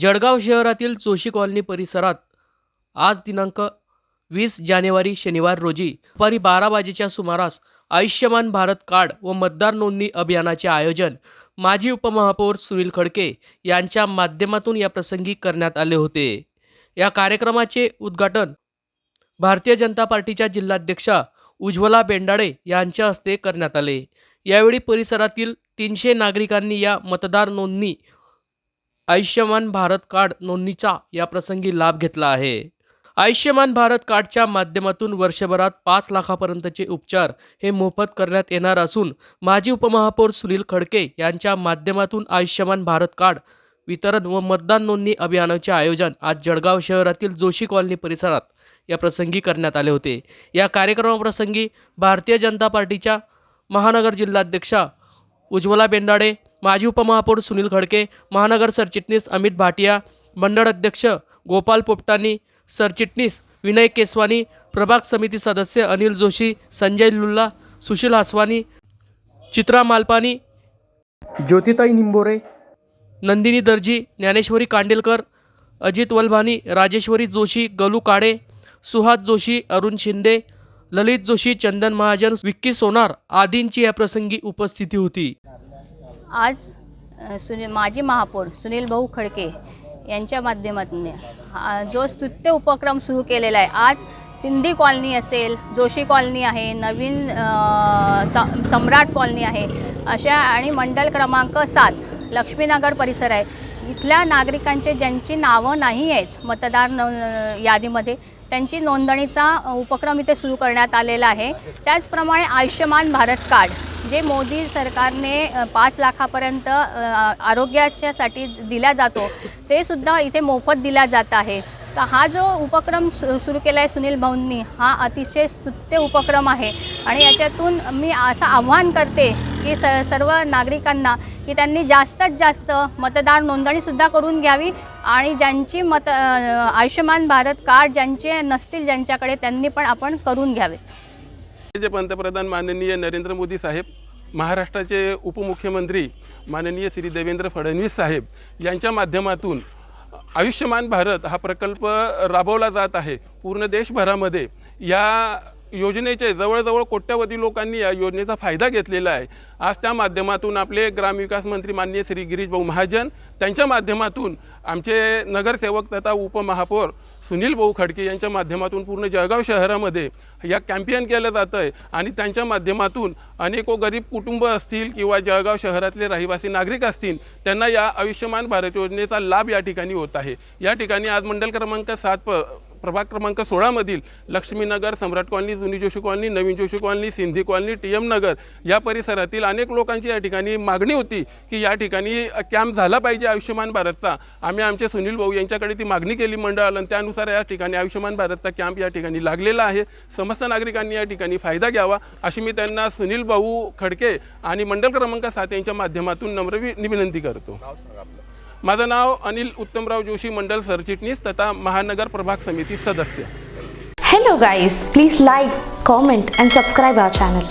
जळगाव शहरातील जोशी कॉलनी परिसरात आज दिनांक वीस जानेवारी शनिवार रोजी दुपारी बारा वाजेच्या सुमारास आयुष्यमान भारत कार्ड व मतदार नोंदणी अभियानाचे आयोजन माजी उपमहापौर सुनील खडके यांच्या माध्यमातून या प्रसंगी करण्यात आले होते. या कार्यक्रमाचे उद्घाटन भारतीय जनता पार्टीच्या जिल्हाध्यक्षा उज्ज्वला बेंडाळे यांच्या हस्ते करण्यात आले. यावेळी परिसरातील तीनशे नागरिकांनी या मतदार नोंदणी आयुष्यमान भारत कार्ड नोंदणीचा या प्रसंगी लाभ घेतला आहे. आयुष्यमान भारत कार्डच्या माध्यमातून वर्षभरात पाच लाखापर्यंतचे उपचार हे मोफत करण्यात येणार असून माजी उपमहापौर सुनील खडके यांच्या माध्यमातून आयुष्यमान भारत कार्ड वितरण व मतदान नोंदणी अभियानाचे आयोजन आज जळगाव शहरातील जोशी कॉलनी परिसरात या प्रसंगी करण्यात आले होते. या कार्यक्रमाप्रसंगी भारतीय जनता पार्टीच्या महानगर जिल्हाध्यक्षा उज्ज्वला बेंडाडे माजी उपमहापौर सुनील खडके महानगर सरचिटणीस अमित भाटिया मंडळ अध्यक्ष गोपाल पोपटानी सरचिटणीस विनय केसवानी प्रभाग समिती सदस्य अनिल जोशी संजय लुल्ला सुशील हासवानी चित्रा मालपानी ज्योतिताई निंबोरे नंदिनी दर्जी ज्ञानेश्वरी कांडेलकर अजित वल्भानी राजेश्वरी जोशी गलू काळे सुहास जोशी अरुण शिंदे ललित जोशी चंदन महाजन विक्की सोनार आदींची या प्रसंगी उपस्थिती होती. आज सुनील माजी महापौर सुनील भाऊ खडके यांच्या माध्यमातून जो स्तुत्य उपक्रम सुरू केलेला आहे आज सिंधी कॉलनी असेल जोशी कॉलनी आहे नवीन स सम्राट कॉलनी आहे अशा आणि मंडल क्रमांक सात लक्ष्मीनगर परिसर आहे. इथल्या नागरिकांचे ज्यांची नावं नाही आहेत मतदार न यादीमध्ये त्यांची नोंदणीचा उपक्रम इथे सुरू करण्यात आलेला आहे. त्याचप्रमाणे आयुष्यमान भारत कार्ड जे मोदी सरकारने पाच लाखापर्यंत आरोग्याच्यासाठी दिला जातो ते सुद्धा इथे मोफत दिला जात आहे. तर हा जो उपक्रम सु सुरू केला आहे सुनील भाऊंनी हा अतिशय स्तुत्य उपक्रम आहे. आणि याच्यातून मी असं आव्हान करते की स सर्व नागरिकांना की त्यांनी जास्तीत जास्त मतदार नोंदणीसुद्धा करून घ्यावी आणि ज्यांची मत आयुष्यमान भारत कार्ड ज्यांचे नसतील ज्यांच्याकडे त्यांनी पण आपण करून घ्यावे. जे पंतप्रधान माननीय नरेंद्र मोदी साहेब महाराष्ट्राचे उपमुख्यमंत्री माननीय श्री देवेंद्र फडणवीस साहेब यांच्या माध्यमातून आयुष्यमान भारत हा प्रकल्प राबवला जात आहे. पूर्ण देशभरामध्ये या योजनेचे जवळजवळ कोट्यावधी लोकांनी या योजनेचा फायदा घेतलेला आहे. आज त्या माध्यमातून आपले ग्रामविकास मंत्री माननीय श्री गिरीश भाऊ महाजन त्यांच्या माध्यमातून आमचे नगरसेवक तथा उपमहापौर सुनील भाऊ खडके यांच्या माध्यमातून पूर्ण जळगाव शहरामध्ये या कॅम्पेन केलं जातं आहे आणि त्यांच्या माध्यमातून अनेको गरीब कुटुंब असतील किंवा जळगाव शहरातले रहिवासी नागरिक असतील त्यांना या आयुष्यमान भारत योजनेचा लाभ या ठिकाणी होत आहे. या ठिकाणी आज मंडल क्रमांक सात प प्रभाग क्रमांक सोळामधील लक्ष्मीनगर सम्राट कॉलनी जुनी जोशी कॉलनी नवीन Joshi colony Sindhi colony T M Nagar या परिसरातील अनेक लोकांची या ठिकाणी मागणी होती की या ठिकाणी कॅम्प झाला पाहिजे आयुष्यमान भारतचा. आम्ही आमचे सुनील भाऊ यांच्याकडे ती मागणी केली मंडळाला आणि त्यानुसार या ठिकाणी आयुष्यमान भारतचा कॅम्प या ठिकाणी लागलेला आहे. समस्त नागरिकांनी या ठिकाणी फायदा घ्यावा अशी मी त्यांना सुनील भाऊ खडके आणि मंडल क्रमांक सात यांच्या माध्यमातून नम्र विनंती करतो. माझं नाव अनिल उत्तमराव जोशी मंडल सरचिटणीस तथा महानगर प्रभाग समिती सदस्य. Hello guys please like comment and subscribe our channel